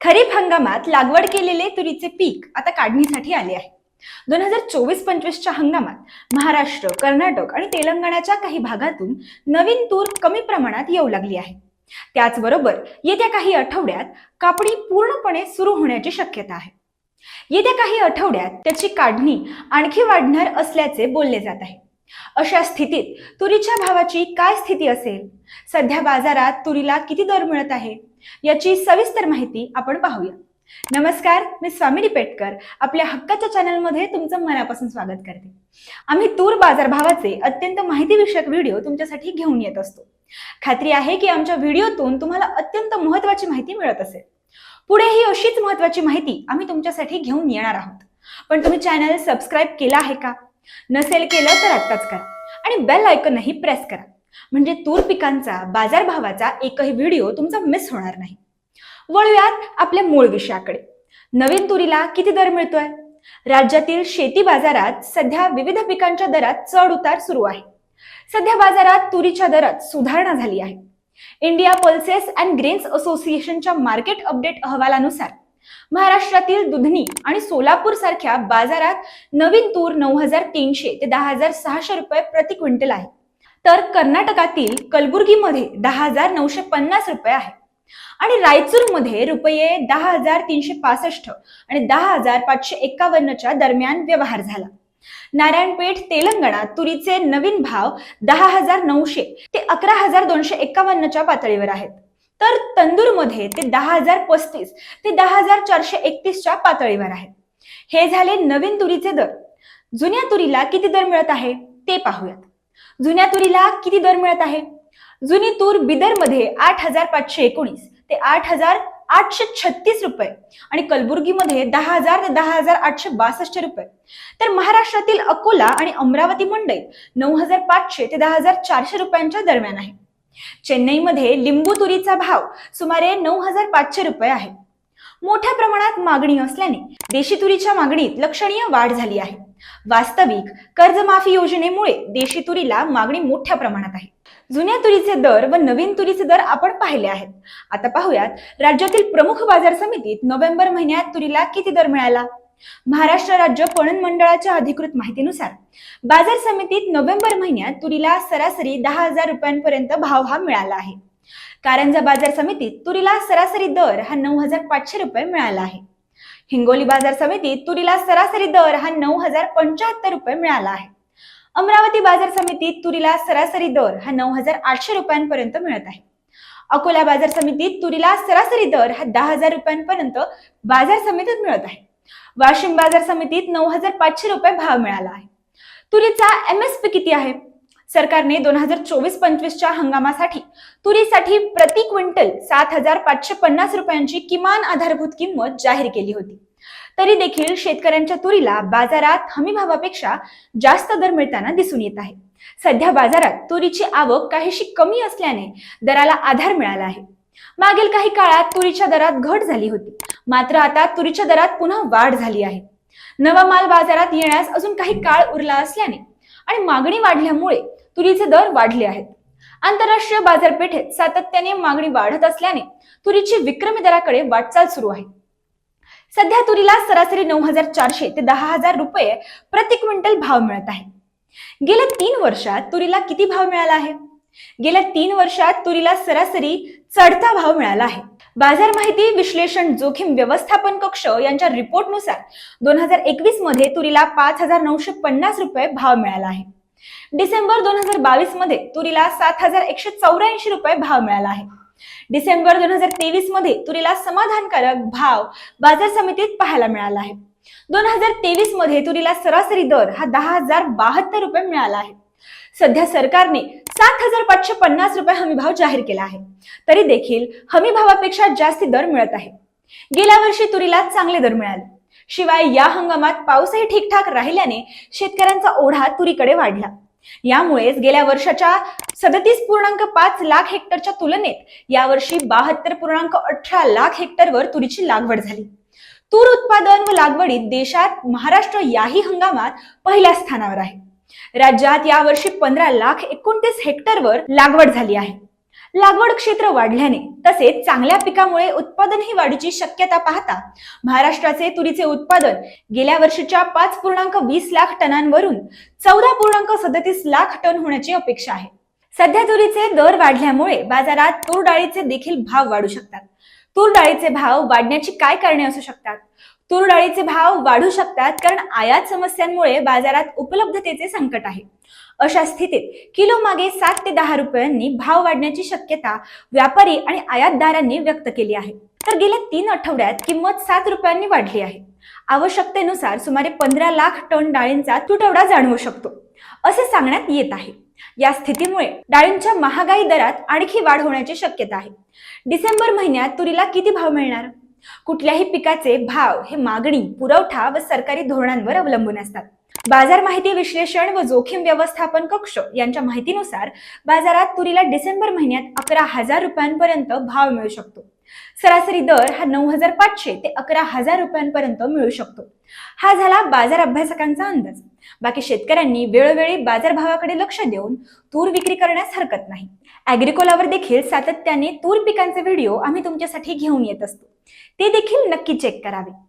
खरीप हंगामात लागवड केलेले तुरीचे पीक आता काढणीसाठी आले आहे. दोन हजार चोवीस पंचवीसच्या हंगामात महाराष्ट्र कर्नाटक आणि तेलंगणाच्या काही भागातून नवीन तूर कमी प्रमाणात येऊ लागली आहे. त्याचबरोबर येत्या काही आठवड्यात कापणी पूर्णपणे सुरू होण्याची शक्यता आहे. येत्या काही आठवड्यात त्याची काढणी आणखी वाढणार असल्याचे बोलले जात आहे. अशा स्थितीत तुरीच्या भावाची काय स्थिती असेल? सध्या बाजारात तुरीला किती दर मिळत आहे? याची सविस्तर माहिती आपण पाहूया. नमस्कार मी स्वामिनी पेटकर आपल्या हक्काच्या चॅनलमध्ये तुमचं मनापासून स्वागत करते. आम्ही तूर बाजारभावाचे अत्यंत माहितीविषयक व्हिडिओ तुमच्यासाठी घेऊन येत असतो. खात्री आहे की आमच्या व्हिडिओतून तुम्हाला अत्यंत महत्वाची माहिती मिळत असेल. पुढेही अशीच महत्वाची माहिती आम्ही तुमच्यासाठी घेऊन येणार आहोत. पण तुम्ही चॅनल सबस्क्राईब केला आहे का? नसेल केलं तर आत्ताच करा. आणि बेल आयकनही प्रेस करा. म्हणजे तूर पिकांचा बाजारभावाचा एकही व्हिडिओ तुमचा मिस होणार नाही. वळूयात आपल्या मूळ विषयाकडे. नवीन तुरीला किती दर मिळतोय? राज्यातील शेती बाजारात सध्या विविध पिकांच्या दरात चढ उतार सुरू आहे. सध्या बाजारात तुरीच्या दरात सुधारणा झाली आहे. इंडिया पल्सेस अँड ग्रेन्स असोसिएशनच्या मार्केट अपडेट अहवालानुसार महाराष्ट्रातील दुधनी आणि सोलापूर सारख्या बाजारात नवीन तूर नऊ हजार तीनशे ते दहा हजार सहाशे रुपये प्रति क्विंटल आहे. तर कर्नाटकातील कलबुर्गीमध्ये दहा हजार नऊशे पन्नास रुपये आहे. आणि रायचूरमध्ये रुपये दहा हजार तीनशे पासष्ट आणि दहा हजार पाचशे एकावन्नच्या दरम्यान व्यवहार झाला. नारायणपेठ तेलंगणात तुरीचे नवीन भाव दहा हजार नऊशे ते अकरा हजार दोनशे एकावन्नच्या पातळीवर आहेत. तर तंदूरमध्ये ते दहा हजार पस्तीस ते दहा हजार चारशे एकतीसच्या पातळीवर आहेत. हे झाले नवीन तुरीचे दर. जुन्या तुरीला किती दर मिळत आहे? ते पाहूयात. जुन्या तुरीला किती दर मिळत आहे? जुनी तूर बिदरमध्ये आठ हजार पाचशे एकोणीस ते आठ हजार आठशे छत्तीस रुपये आणि कलबुर्गीमध्ये दहा हजार ते दहा हजार आठशे बासष्ट रुपये. तर महाराष्ट्रातील अकोला आणि अमरावती मंडईत नऊ हजार पाचशे ते दहा हजार चारशे रुपयांच्या दरम्यान आहे. चेन्नईमध्ये लिंबू तुरीचा भाव सुमारे नऊ हजार पाचशे रुपये आहे. मोठ्या प्रमाणात मागणी असल्याने देशी तुरीच्या मागणीत लक्षणीय वाढ झाली आहे. वास्तविक कर्जमाफी योजनेमुळे देशी तुरीला मागणी मोठ्या प्रमाणात आहे. जुन्या तुरीचे दर व नवीन तुरीचे दर आपण पाहिले आहेत. आता पाहूयात राज्यातील प्रमुख बाजार समितीत नोव्हेंबर महिन्यात तुरीला किती दर मिळाला? महाराष्ट्र राज्य पणन मंडळाच्या अधिकृत माहितीनुसार बाजार समितीत नोव्हेंबर महिन्यात तुरीला सरासरी दहा हजार रुपयांपर्यंत भाव हा मिळाला आहे. कारंजा बाजार समितीत तुरीला सरासरी दर हा नऊ हजार पाचशे रुपये मिळाला आहे. हिंगोली बाजार समितीत तुरीला सरासरी दर हा नऊ हजार पंच्याहत्तर रुपये मिळाला आहे. अमरावती बाजार समितीत तुरीला सरासरी दर हा नऊ हजार आठशे रुपयांपर्यंत मिळत आहे. अकोला बाजार समितीत तुरीला सरासरी दर हा दहा हजार रुपयांपर्यंत बाजार समितीत मिळत आहे. वाशिम बाजार समितीत नऊ हजार पाचशे रुपये भाव मिळाला आहे. तुरीचा एमएसपी किती आहे? सरकारने दोन हजार चोवीस पंचवीसच्या हंगामासाठी तुरीसाठी प्रति क्विंटल सात हजार पाचशे पन्नास रुपयांची किमान आधारभूत किंमत जाहीर केली होती. तरी देखील शेतकऱ्यांच्या तुरीला बाजारात हमी भावापेक्षा जास्त दर मिळताना दिसून येत आहे. सध्या बाजारात तुरीची आवक काहीशी कमी असल्याने दराला आधार मिळाला आहे. मागील काही काळात तुरीच्या दरात घट झाली होती. मात्र आता तुरीच्या दरात पुन्हा वाढ झाली आहे. नवा माल बाजारात येण्यास अजून काही काळ उरला असल्याने आणि मागणी वाढल्यामुळे तुरीचे दर वाढले आहेत. आंतरराष्ट्रीय बाजारपेठेत सातत्याने मागणी वाढत असल्याने तुरीची विक्रमी दराकडे वाटचाल सुरू आहे. सध्या तुरीला सरासरी नऊ हजार चारशे ते दहा हजार रुपये प्रति क्विंटल भाव मिळत आहे. गेल्या तीन वर्षात तुरीला किती भाव मिळाला आहे? गेल्या तीन वर्षात तुरीला सरासरी चढता भाव मिळाला आहे. बाजार माहिती विश्लेषण जोखीम व्यवस्थापन कक्ष यांच्या रिपोर्टनुसार दोन हजार एकवीसमध्ये तुरीला पाच हजार नऊशे पन्नास रुपये भाव मिळाला आहे. डिसेंबर दोन हजार बावीसमध्ये तुरीला सात हजार एकशे चौऱ्याऐंशी रुपये भाव मिळाला आहे. डिसेंबर दोन हजार तेवीसमध्ये तुरीला समाधानकारक भाव बाजार समितीत पाहायला मिळाला आहे. दोन हजार तेवीसमध्ये तुरीला सरासरी दर हा दहा हजार बहात्तर रुपये मिळाला आहे. सध्या सरकारने सात हजार पाचशे पन्नास रुपये हमी भाव जाहीर केला आहे. तरी देखील हमी भावापेक्षा जास्त दर मिळत आहे. गेल्या वर्षी तुरीला चांगले दर मिळाले. शिवाय या हंगामात पाऊसही ठीकठाक राहिल्याने शेतकऱ्यांचा ओढा तुरीकडे वाढला. यामुळेच गेल्या वर्षाच्या सदतीस पूर्णांक पाच लाख हेक्टरच्या तुलनेत यावर्षी बहात्तर पूर्णांक अठरा लाख हेक्टरवर तुरीची लागवड झाली. तूर उत्पादन व लागवडीत देशात महाराष्ट्र याही हंगामात पहिल्या स्थानावर आहे. राज्यात यावर्षी पंधरा लाख एकोणतीस हेक्टरवर लागवड झाली आहे. लागवड क्षेत्र वाढल्याने तसेच चांगल्या पिकामुळे उत्पादनही वाढीची शक्यता पाहता महाराष्ट्राचे तुरीचे उत्पादन गेल्या वर्षीच्या पाच पूर्णांक वीस लाख टनांवरून चौदा पूर्णांक सदतीस लाख टन होण्याची अपेक्षा आहे. सध्या तुरीचे दर वाढल्यामुळे बाजारात तूर डाळीचे देखील भाव वाढू शकतात. तूर डाळीचे भाव वाढण्याची काय कारणे असू शकतात? तूर डाळीचे भाव वाढू शकतात कारण आयात समस्यांमुळे बाजारात उपलब्धतेचे संकट आहे. अशा स्थितीत किलो मागे सात ते दहा रुपयांनी भाव वाढण्याची शक्यता व्यापारी आणि आयातदारांनी व्यक्त केली आहे. तर गेल्या तीन आठवड्यात किंमत सात रुपयांनी वाढली आहे. आवश्यकतेनुसार सुमारे पंधरा लाख टन डाळींचा तुटवडा जाणवू शकतो असे सांगण्यात येत आहे. या स्थितीमुळे डाळींच्या महागाई दरात आणखी वाढ होण्याची शक्यता आहे. डिसेंबर महिन्यात तुरीला किती भाव मिळणार? कुठल्याही पिकाचे भाव हे मागणी पुरवठा व सरकारी धोरणांवर अवलंबून असतात. बाजार माहिती विश्लेषण व जोखीम व्यवस्थापन कक्ष यांच्या माहितीनुसार बाजारात तुरीला डिसेंबर महिन्यात अकरा हजार रुपयांपर्यंत भाव मिळू शकतो. सरासरी दर हा नऊ हजार पाचशे ते अकरा हजार रुपयांपर्यंत मिळू शकतो. हा झाला बाजार अभ्यासकांचा अंदाज. बाकी शेतकऱ्यांनी वेळोवेळी बाजारभावाकडे लक्ष देऊन तूर विक्री करण्यास हरकत नाही. अॅग्रिकोलावर देखील सातत्याने तूर पिकांचे व्हिडिओ आम्ही तुमच्यासाठी घेऊन येत असतो. ते देखील नक्की चेक करावे.